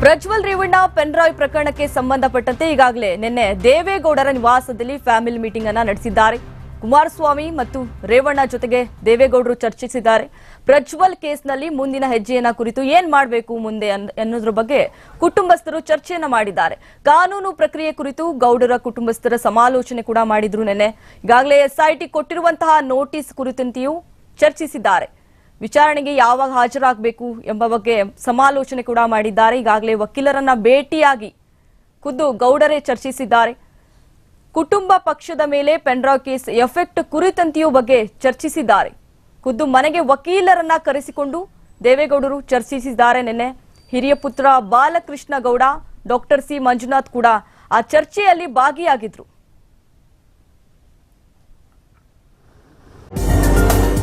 ಪ್ರಜ್ವಲ್ ರೇವಣ್ಣ ಪೆನ್ರಾಯ್ ಪ್ರಕರಣಕ್ಕೆ ಸಂಬಂಧಪಟ್ಟಂತೆ ಈಗಾಗಲೇ ನಿನ್ನೆ ದೇವೇಗೌಡರ ನಿವಾಸದಲ್ಲಿ ಫ್ಯಾಮಿಲಿ ಮೀಟಿಂಗ್ ಅನ್ನ ನಡೆಸಿದ್ದಾರೆ. ಕುಮಾರಸ್ವಾಮಿ ಮತ್ತು ರೇವಣ್ಣ ಜೊತೆಗೆ ದೇವೇಗೌಡರು ಚರ್ಚಿಸಿದ್ದಾರೆ. ಪ್ರಜ್ವಲ್ ಕೇಸ್ನಲ್ಲಿ ಮುಂದಿನ ಹೆಜ್ಜೆಯನ್ನ ಕುರಿತು ಏನ್ ಮಾಡಬೇಕು ಮುಂದೆ ಅನ್- ಅನ್ನೋದ್ರ ಬಗ್ಗೆ ಕುಟುಂಬಸ್ಥರು ಚರ್ಚೆಯನ್ನ ಮಾಡಿದ್ದಾರೆ. ಕಾನೂನು ಪ್ರಕ್ರಿಯೆ ಕುರಿತು ಗೌಡರ ಕುಟುಂಬಸ್ಥರ ಸಮಾಲೋಚನೆ ಕೂಡ ಮಾಡಿದ್ರು ನಿನ್ನೆ. ಈಗಾಗಲೇ ಎಸ್ಐಟಿ ಕೊಟ್ಟಿರುವಂತಹ ನೋಟಿಸ್ ಕುರಿತಂತೆಯೂ ಚರ್ಚಿಸಿದ್ದಾರೆ. ವಿಚಾರಣೆಗೆ ಯಾವಾಗ ಹಾಜರಾಗಬೇಕು ಎಂಬ ಬಗ್ಗೆ ಸಮಾಲೋಚನೆ ಕೂಡ ಮಾಡಿದ್ದಾರೆ. ಈಗಾಗಲೇ ವಕೀಲರನ್ನ ಭೇಟಿಯಾಗಿ ಖುದ್ದು ಗೌಡರೇ ಚರ್ಚಿಸಿದ್ದಾರೆ. ಕುಟುಂಬ ಪಕ್ಷದ ಮೇಲೆ ಪೆನ್ಡ್ರಾವ್ ಕೇಸ್ ಎಫೆಕ್ಟ್ ಕುರಿತಂತೆಯೂ ಬಗ್ಗೆ ಚರ್ಚಿಸಿದ್ದಾರೆ. ಖುದ್ದು ಮನೆಗೆ ವಕೀಲರನ್ನ ಕರೆಸಿಕೊಂಡು ದೇವೇಗೌಡರು ಚರ್ಚಿಸಿದ್ದಾರೆ. ನಿನ್ನೆ ಹಿರಿಯ ಪುತ್ರ ಬಾಲಕೃಷ್ಣ ಗೌಡ ಡಾಕ್ಟರ್ ಸಿ ಮಂಜುನಾಥ್ ಕೂಡ ಆ ಚರ್ಚೆಯಲ್ಲಿ ಭಾಗಿಯಾಗಿದ್ರು.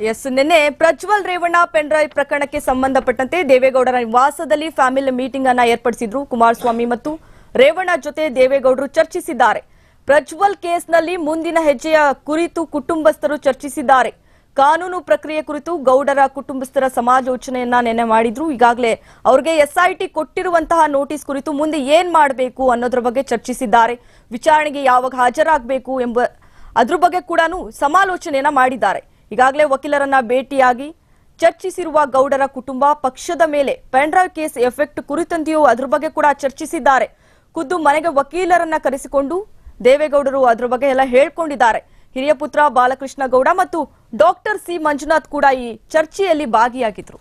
ಎಸ್ ನಿನ್ನೆ ಪ್ರಜ್ವಲ್ ರೇವಣ್ಣ ಪೆನ್ರಾಯ್ ಪ್ರಕರಣಕ್ಕೆ ಸಂಬಂಧಪಟ್ಟಂತೆ ದೇವೇಗೌಡರ ನಿವಾಸದಲ್ಲಿ ಫ್ಯಾಮಿಲಿ ಮೀಟಿಂಗ್ ಅನ್ನ ಏರ್ಪಡಿಸಿದ್ರು ಕುಮಾರಸ್ವಾಮಿ ಮತ್ತು ರೇವಣ್ಣ ಜೊತೆ ದೇವೇಗೌಡರು ಚರ್ಚಿಸಿದ್ದಾರೆ. ಪ್ರಜ್ವಲ್ ಕೇಸ್ನಲ್ಲಿ ಮುಂದಿನ ಹೆಜ್ಜೆಯ ಕುರಿತು ಕುಟುಂಬಸ್ಥರು ಚರ್ಚಿಸಿದ್ದಾರೆ. ಕಾನೂನು ಪ್ರಕ್ರಿಯೆ ಕುರಿತು ಗೌಡರ ಕುಟುಂಬಸ್ಥರ ಸಮಾಲೋಚನೆಯನ್ನ ನಿನ್ನೆ ಮಾಡಿದ್ರು. ಈಗಾಗಲೇ ಅವ್ರಿಗೆ ಎಸ್ಐಟಿ ಕೊಟ್ಟಿರುವಂತಹ ನೋಟಿಸ್ ಕುರಿತು ಮುಂದೆ ಏನ್ ಮಾಡಬೇಕು ಅನ್ನೋದ್ರ ಬಗ್ಗೆ ಚರ್ಚಿಸಿದ್ದಾರೆ. ವಿಚಾರಣೆಗೆ ಯಾವಾಗ ಹಾಜರಾಗಬೇಕು ಎಂಬ ಅದ್ರ ಬಗ್ಗೆ ಕೂಡ ಸಮಾಲೋಚನೆಯನ್ನ ಮಾಡಿದ್ದಾರೆ. ಈಗಾಗಲೇ ವಕೀಲರನ್ನ ಭೇಟಿಯಾಗಿ ಚರ್ಚಿಸಿರುವ ಗೌಡರ ಕುಟುಂಬ ಪಕ್ಷದ ಮೇಲೆ ಪೆನ್ಡ್ರೈವ್ ಕೇಸ್ ಎಫೆಕ್ಟ್ ಕುರಿತಂತೆಯೂ ಅದ್ರ ಬಗ್ಗೆ ಕೂಡ ಚರ್ಚಿಸಿದ್ದಾರೆ. ಖುದ್ದು ಮನೆಗೆ ವಕೀಲರನ್ನ ಕರೆಸಿಕೊಂಡು ದೇವೇಗೌಡರು ಅದ್ರ ಬಗ್ಗೆ ಎಲ್ಲ ಹೇಳ್ಕೊಂಡಿದ್ದಾರೆ. ಹಿರಿಯ ಪುತ್ರ ಬಾಲಕೃಷ್ಣ ಗೌಡ ಮತ್ತು ಡಾಕ್ಟರ್ ಸಿ ಮಂಜುನಾಥ್ ಕೂಡ ಈ ಚರ್ಚೆಯಲ್ಲಿ ಭಾಗಿಯಾಗಿದ್ರು.